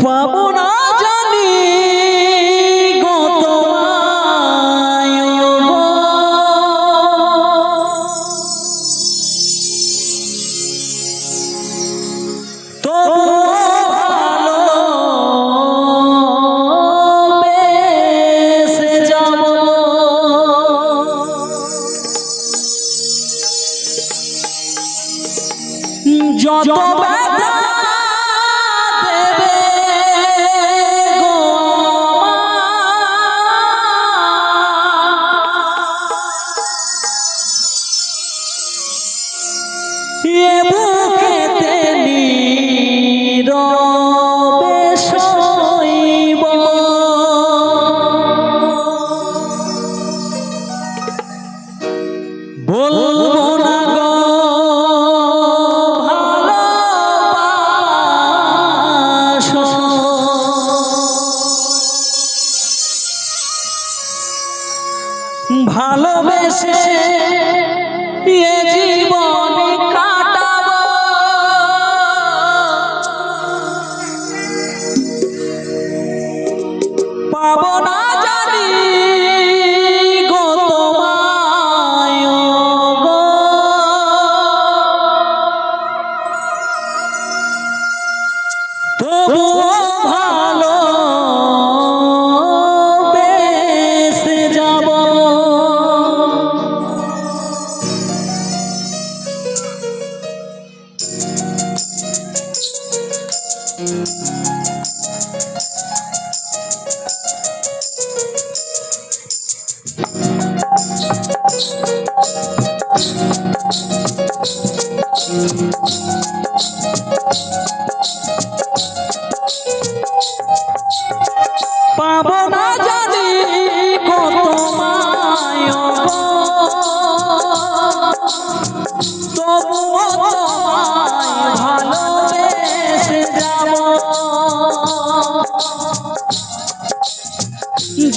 我不能 এ জীবন Thank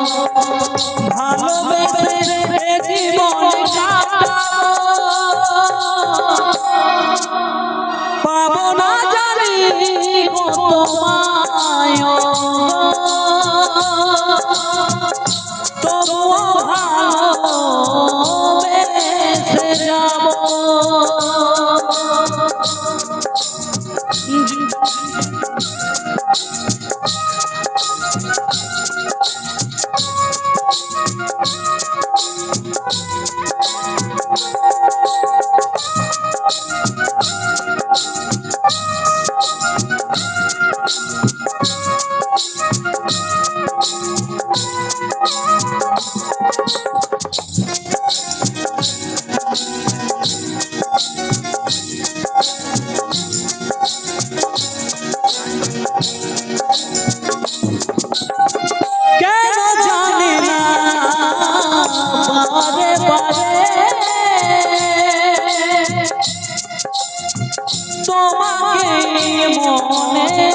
ভাই তোমাকে মনে পড়ে।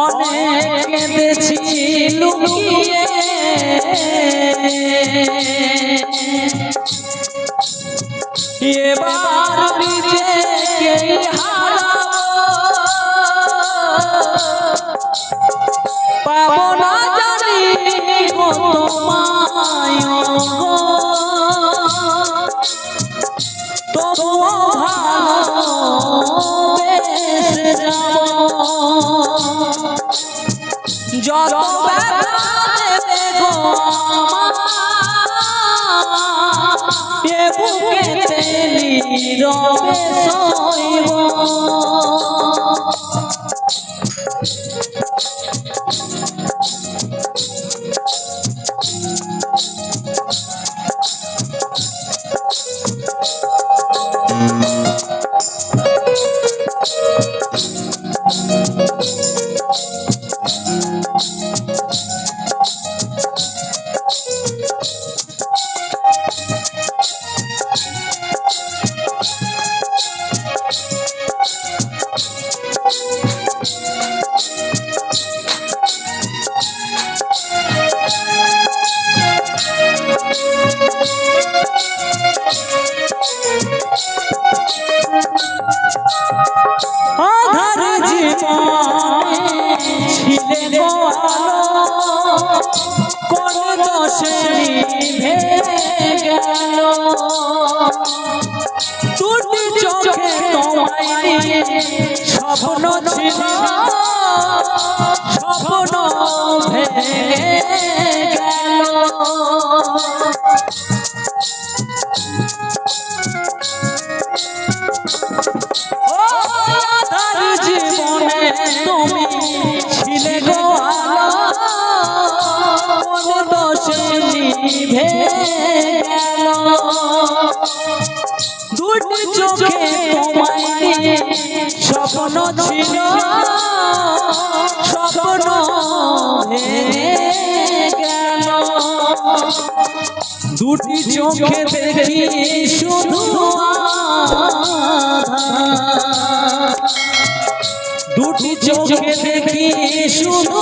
অনেক কেঁদেছি লুকিয়ে। এবার নিজেকে যত বুকেতে নীরবে সইব। স্বপ্ন ছিল স্বপ্ন গেল জীবনে তুমি ছিলে গেল। দুটি চোখে ছিল স্বপ্ন দুটি চোখে দেখি শুধু। দুটি চোখে দেখি শুধু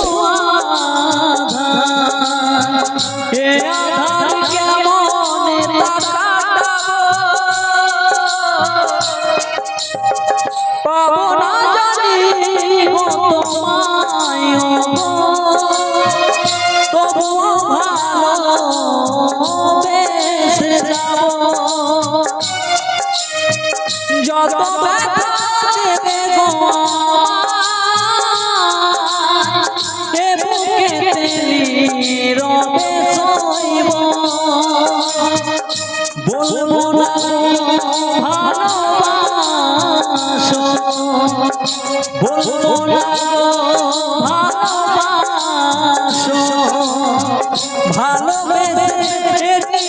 বেসে যাব যত ব্যথা দেবে গো এ বুকেতে নীরবে সইব বলব না ভালোবাসো, বলব না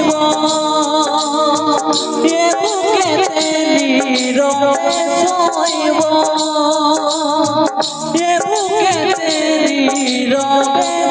সইব এ বুকেতে নীরবে সইব এ বুকেতে নীরবে